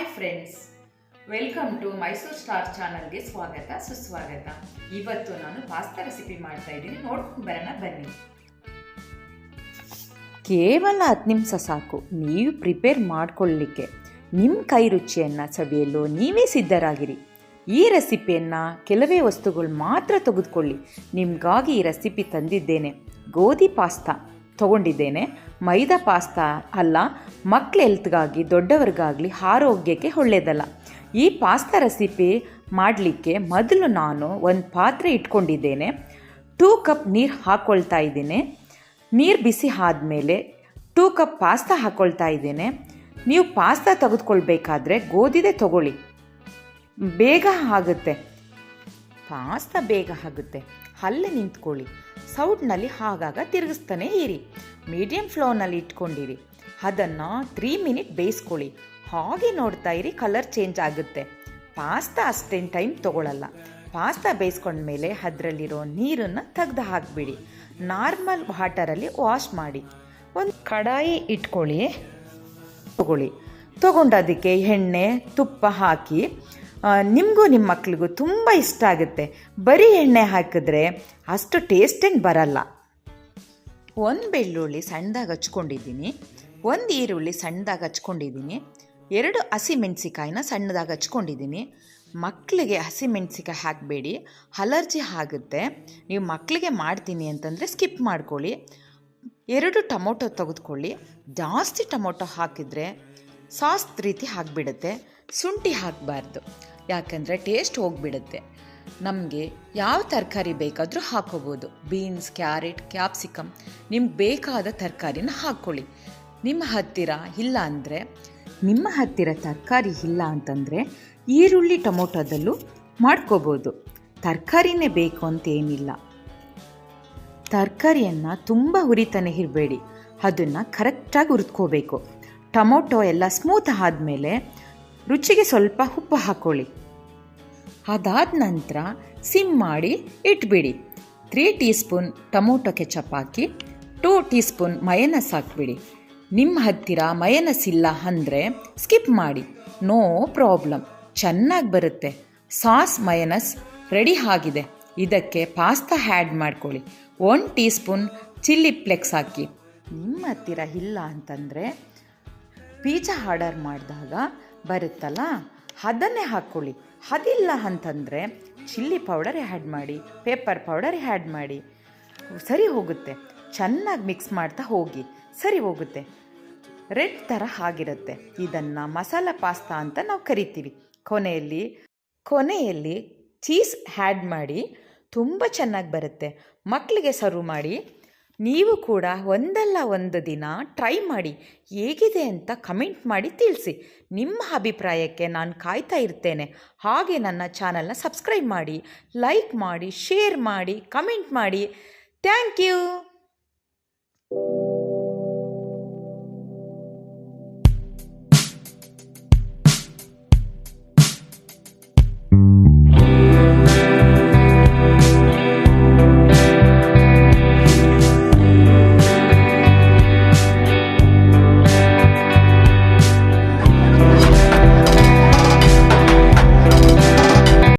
Hi friends welcome to Mysuru star ಚಾನಲ್ಗೆ ಸ್ವಾಗತ, ಸುಸ್ವಾಗತ. ಇವತ್ತು ನಾನು ಪಾಸ್ತಾ ರೆಸಿಪಿ ಮಾಡ್ತಾ ಇದ್ದೀನಿ, ನೋಡ್ಕೊಂಡು ಬರೋಣ, ಬನ್ನಿ. ಕೇವಲ ಹತ್ತು ನಿಮಿಷ ಸಾಕು, ನೀವು ಪ್ರಿಪೇರ್ ಮಾಡಿಕೊಳ್ಳಲಿಕ್ಕೆ ನಿಮ್ಮ ಕೈ ರುಚಿಯನ್ನು ಸವಿಯಲು ನೀವೇ ಸಿದ್ಧರಾಗಿರಿ. ಈ ರೆಸಿಪಿಯನ್ನು ಕೆಲವೇ ವಸ್ತುಗಳು ಮಾತ್ರ ತೆಗೆದುಕೊಳ್ಳಿ. ನಿಮಗಾಗಿ ಈ ರೆಸಿಪಿ ತಂದಿದ್ದೇನೆ, ಗೋಧಿ ಪಾಸ್ತಾ ತಗೊಂಡಿದ್ದೇನೆ. ಮೈದಾ ಪಾಸ್ತಾ ಅಲ್ಲ ಮಕ್ಕಳ ಹೆಲ್ತ್ಗಾಗಿ, ದೊಡ್ಡವ್ರಿಗಾಗಲಿ ಆರೋಗ್ಯಕ್ಕೆ ಒಳ್ಳೆಯದಲ್ಲ ಈ ಪಾಸ್ತಾ ರೆಸಿಪಿ ಮಾಡಲಿಕ್ಕೆ ಮೊದಲು ನಾನು ಒಂದು ಪಾತ್ರೆ ಇಟ್ಕೊಂಡಿದ್ದೇನೆ. ಟೂ ಕಪ್ ನೀರು ಹಾಕ್ಕೊಳ್ತಾ ಇದ್ದೀನಿ. ನೀರು ಬಿಸಿ ಆದಮೇಲೆ ಟೂ ಕಪ್ ಪಾಸ್ತಾ ಹಾಕ್ಕೊಳ್ತಾ ಇದ್ದೇನೆ. ನೀವು ಪಾಸ್ತಾ ತೆಗೆದುಕೊಳ್ಬೇಕಾದ್ರೆ ಗೋಧಿದೆ ತಗೊಳ್ಳಿ. ಬೇಗ ಆಗುತ್ತೆ. ಪಾಸ್ತಾ ಬೇಗ ಆಗುತ್ತೆ. ಅಲ್ಲೇ ನಿಂತ್ಕೊಳ್ಳಿ. ಸೌಟ್ನಲ್ಲಿ ಆಗಾಗ ತಿರುಗಿಸ್ತಾನೆ ಇರಿ. ಮೀಡಿಯಂ ಫ್ಲೋನಲ್ಲಿ ಇಟ್ಕೊಂಡಿರಿ. ಅದನ್ನು ತ್ರೀ ಮಿನಿಟ್ ಬೇಯಿಸ್ಕೊಳ್ಳಿ. ಹಾಗೆ ನೋಡ್ತಾ ಇರಿ ಕಲರ್ ಚೇಂಜ್ ಆಗುತ್ತೆ. ಪಾಸ್ತಾ ಅಷ್ಟೇನು ಟೈಮ್ ತೊಗೊಳಲ್ಲ. ಪಾಸ್ತಾ ಬೇಯಿಸ್ಕೊಂಡ್ಮೇಲೆ ಅದರಲ್ಲಿರೋ ನೀರನ್ನು ತೆಗೆದು ಹಾಕಿಬಿಡಿ. ನಾರ್ಮಲ್ ವಾಟರಲ್ಲಿ ವಾಶ್ ಮಾಡಿ. ಒಂದು ಕಡಾಯಿ ಇಟ್ಕೊಳ್ಳಿ. ತಗೊಳ್ಳಿ. ತೊಗೊಂಡು ಅದಕ್ಕೆ ಎಣ್ಣೆ, ತುಪ್ಪ ಹಾಕಿ ನಿಮಗೂ ನಿಮ್ಮ ಮಕ್ಳಿಗೂ ತುಂಬ ಇಷ್ಟ ಆಗುತ್ತೆ. ಬರೀ ಎಣ್ಣೆ ಹಾಕಿದ್ರೆ ಅಷ್ಟು ಟೇಸ್ಟೇನು ಬರಲ್ಲ. ಒಂದು ಬೆಳ್ಳುಳ್ಳಿ ಸಣ್ಣದಾಗಿ ಹಚ್ಕೊಂಡಿದ್ದೀನಿ. ಒಂದು ಈರುಳ್ಳಿ ಸಣ್ಣದಾಗಿ ಹಚ್ಕೊಂಡಿದ್ದೀನಿ. ಎರಡು ಹಸಿಮೆಣ್ಸಿಕಾಯಿನ ಸಣ್ಣದಾಗಿ ಹಚ್ಕೊಂಡಿದ್ದೀನಿ. ಮಕ್ಕಳಿಗೆ ಹಸಿಮೆಣ್ಸಿಕಾಯಿ ಹಾಕಬೇಡಿ. ಅಲರ್ಜಿ ಆಗುತ್ತೆ. ನೀವು ಮಕ್ಕಳಿಗೆ ಮಾಡ್ತೀನಿ ಅಂತಂದರೆ ಸ್ಕಿಪ್ ಮಾಡ್ಕೊಳ್ಳಿ. ಎರಡು ಟೊಮೊಟೊ ತೆಗೆದುಕೊಳ್ಳಿ. ಜಾಸ್ತಿ ಟೊಮೊಟೊ ಹಾಕಿದರೆ ಸಾಸ್ ರೀತಿ ಹಾಕಿಬಿಡುತ್ತೆ ಶುಂಠಿ ಹಾಕಬಾರ್ದು. ಯಾಕಂದರೆ ಟೇಸ್ಟ್ ಹೋಗಿಬಿಡುತ್ತೆ. ನಮಗೆ ಯಾವ ತರಕಾರಿ ಬೇಕಾದರೂ ಹಾಕೋಬೋದು. ಬೀನ್ಸ್ ಕ್ಯಾರೆಟ್ ಕ್ಯಾಪ್ಸಿಕಮ್ ನಿಮ್ಗೆ ಬೇಕಾದ ತರಕಾರಿನ ಹಾಕ್ಕೊಳ್ಳಿ ನಿಮ್ಮ ಹತ್ತಿರ ಇಲ್ಲ ಅಂದರೆ, ನಿಮ್ಮ ಹತ್ತಿರ ತರಕಾರಿ ಇಲ್ಲ ಅಂತಂದರೆ ಈರುಳ್ಳಿ ಟೊಮೊಟೊದಲ್ಲೂ ಮಾಡ್ಕೋಬೋದು. ತರಕಾರಿನೇ ಬೇಕು ಅಂತೇನಿಲ್ಲ. ತರಕಾರಿಯನ್ನು ತುಂಬ ಹುರಿತಾನೆ ಇರಬೇಡಿ. ಅದನ್ನು ಕರೆಕ್ಟಾಗಿ ಹುರಿದ್ಕೋಬೇಕು. ಟೊಮೊಟೊ ಎಲ್ಲ ಸ್ಮೂತ್ ಆದಮೇಲೆ ರುಚಿಗೆ ಸ್ವಲ್ಪ ಉಪ್ಪು ಹಾಕ್ಕೊಳ್ಳಿ ಅದಾದ ನಂತರ ಸಿಮ್ ಮಾಡಿ ಇಟ್ಬಿಡಿ. Three teaspoon tomato ketchup ಹಾಕಿ, ಟೂ ಟೀ ಸ್ಪೂನ್ ಮಯನಸ್ ಹಾಕ್ಬಿಡಿ. ನಿಮ್ಮ ಹತ್ತಿರ ಮಯನಸ್ ಇಲ್ಲ ಅಂದರೆ ಸ್ಕಿಪ್ ಮಾಡಿ. No problem. ಚೆನ್ನಾಗಿ ಬರುತ್ತೆ. ಸಾಸ್ ಮಯನಸ್ ರೆಡಿ ಆಗಿದೆ. ಇದಕ್ಕೆ ಪಾಸ್ತಾ ಹ್ಯಾಡ್ ಮಾಡ್ಕೊಳ್ಳಿ. One teaspoon chilli flakes ಹಾಕಿ. ನಿಮ್ಮ ಹತ್ತಿರ ಇಲ್ಲ ಅಂತಂದರೆ ಪಿಜ್ಜಾ ಆರ್ಡರ್ ಮಾಡಿದಾಗ ಬರುತ್ತಲ್ಲ, ಅದನ್ನೇ ಹಾಕ್ಕೊಳ್ಳಿ ಅದಿಲ್ಲ ಅಂತಂದರೆ ಚಿಲ್ಲಿ ಪೌಡರ್ ಆ್ಯಡ್ ಮಾಡಿ ಪೇಪರ್ ಪೌಡರ್ ಆ್ಯಡ್ ಮಾಡಿ. ಸರಿ ಹೋಗುತ್ತೆ. ಚೆನ್ನಾಗಿ ಮಿಕ್ಸ್ ಮಾಡ್ತಾ ಹೋಗಿ. ಸರಿ ಹೋಗುತ್ತೆ. ರೆಡ್ ಥರ ಆಗಿರುತ್ತೆ. ಇದನ್ನು ಮಸಾಲ ಪಾಸ್ತಾ ಅಂತ ನಾವು ಕರಿತೀವಿ. ಕೊನೆಯಲ್ಲಿ ಕೊನೆಯಲ್ಲಿ ಚೀಸ್ ಹ್ಯಾಡ್ ಮಾಡಿ, ತುಂಬ ಚೆನ್ನಾಗಿ ಬರುತ್ತೆ. ಮಕ್ಕಳಿಗೆ ಸರ್ವ್ ಮಾಡಿ ನೀವು ಕೂಡ ಒಂದಲ್ಲ ಒಂದು ದಿನ ಟ್ರೈ ಮಾಡಿ ಹೇಗಿದೆ ಅಂತ ಕಮೆಂಟ್ ಮಾಡಿ ತಿಳಿಸಿ. ನಿಮ್ಮ ಅಭಿಪ್ರಾಯಕ್ಕೆ ನಾನು ಕಾಯ್ತಾ ಇರ್ತೇನೆ. ಹಾಗೆ ನನ್ನ ಚಾನಲ್ನ ಸಬ್ಸ್ಕ್ರೈಬ್ ಮಾಡಿ ಲೈಕ್ ಮಾಡಿ ಶೇರ್ ಮಾಡಿ ಕಮೆಂಟ್ ಮಾಡಿ. Thank you